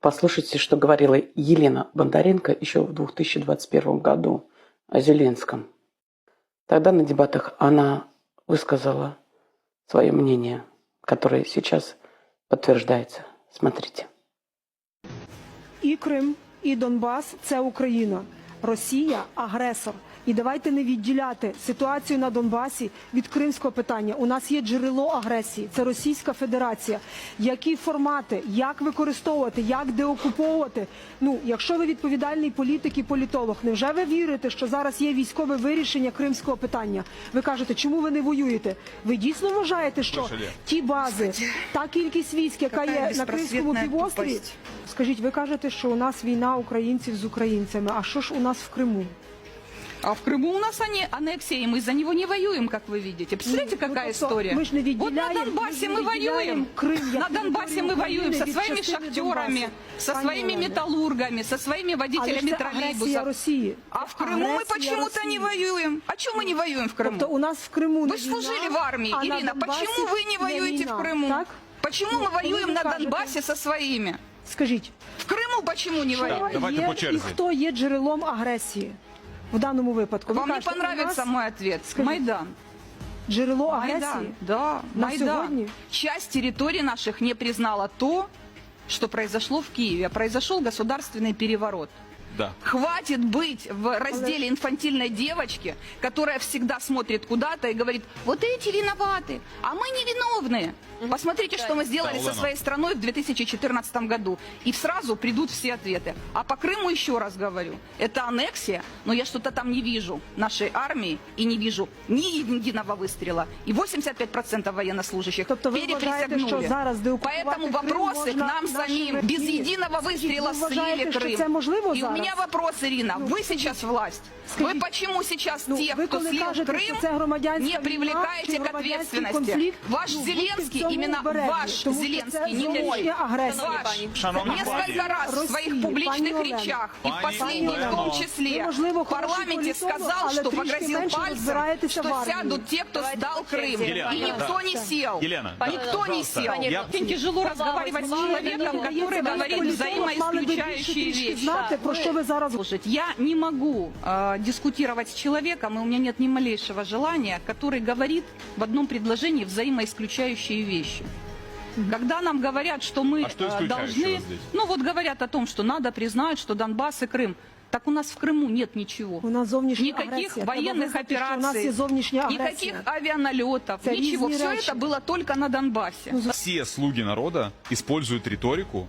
Послушайте, что говорила Елена Бондаренко еще в 2021 году о Зеленском. Тогда на дебатах она высказала свое мнение, которое сейчас подтверждается. Смотрите. І Крим, і Донбас це Україна. Росія агресор. І давайте не відділяти ситуацію на Донбасі від кримського питання. У нас є джерело агресії, це Російська Федерація. Які формати, як використовувати, як деокуповувати? Ну, якщо ви відповідальний політик і політолог, невже ви вірите, що зараз є військове вирішення кримського питання? Ви кажете, чому ви не воюєте? Ви дійсно вважаєте, що ті бази, та кількість військ, яка є на Кримському півострові. Скажіть, ви кажете, що у нас війна українців з українцями. А що ж у нас в Криму? А в Крыму у нас они аннексия, и мы за него не воюем, как вы видите. Представляете, Ну, какая тобто история? Ми ж не вот на відділяємо, Донбассе ми мы ж не відділяємо воюем. Крим як На Донбассе територію мы воюем со України від своими частини шахтерами, Донбасу. со Пані своими Олено. металлургами, со своими Але водителями ж це агресія троллейбусов. Росії. А в Крыму мы Агресія почему-то Росії. не воюем. А чем мы не воюем в Крыму? Тобто у нас в Криму не Вы же війна, служили в армии, а на Ирина. Донбасі Почему вы не воюете війна, в Крыму? Так? Почему Ну, мы коли воюем ви на кажете- Донбассе со своими? Скажіть, В Крыму почему не воюем? що давайте є по черзі. і хто є джерелом агресії В даному випадку? Ви Вам не понравится нас мой ответ? Скажите. Майдан. джерело Майдан, агресії? да, На Майдан. сегодня? Часть территорий наших не признала то, что произошло в Киеве. А Произошел государственный переворот. Да. Хватит быть в разделе инфантильной девочки, которая всегда смотрит куда-то и говорит, вот эти виноваты, а мы не виновные. Посмотрите, что мы сделали Да, со Олена. своей страной в 2014 году. И сразу придут все ответы. А по Крыму еще раз говорю, это аннексия, но я что-то там не вижу нашей армии и не вижу ни единого выстрела. И 85% военнослужащих Тобто ви вважаєте, переприсягнули. що зараз деокупувати Поэтому Крим вопросы к можна нам нашими самим. Без Ні. единого выстрела ви вважаєте, слили що Крым. це можливо И у зараз? меня вопрос, Ирина. Ну, Вы сейчас власть. скажите. Вы почему сейчас Ну, тех, ви кто коли слил кажете, Крым, що це громадянська не війна привлекаете чи к громадянський ответственности? конфлікт, Ваш ну, будьте в Зеленский, цьому именно обережні, ваш тому що Зеленский, це не мой. зовнішня агресія. Ваш. Шановні Несколько пані. раз в Росії, своих пані публичных Олено. речах и в Пані последних в том Олено. числе Ви, можливо, в парламенте хороший політолог, сказал, але что трішки погрозил менше пальцем, розбираєтеся в что армії. сядут те, кто сдал Крым. Елена, И никто да. не сел. Елена, Никто не пожалуйста, сел. я- Очень тяжело разговаривать с человеком, который говорит взаимоисключающие вещи. Знати, про що ви зараз Слушать, я не могу э, дискутировать с человеком, и у меня нет ни малейшего желания, который говорит в одном предложении взаимоисключающие вещи. Когда нам говорят, что мы А что э, исключающего должны, здесь? ну вот говорят о том, что надо признать, что Донбасс и Крым, так у нас в Крыму нет ничего. у нас зовнішня Никаких агресія. Треба военных визнати, що У нас операций, є зовнішня агресія. никаких авианалетов, Это ничего. разные Все вещи. это было только на Донбассе. Ну, за- Все слуги народа используют риторику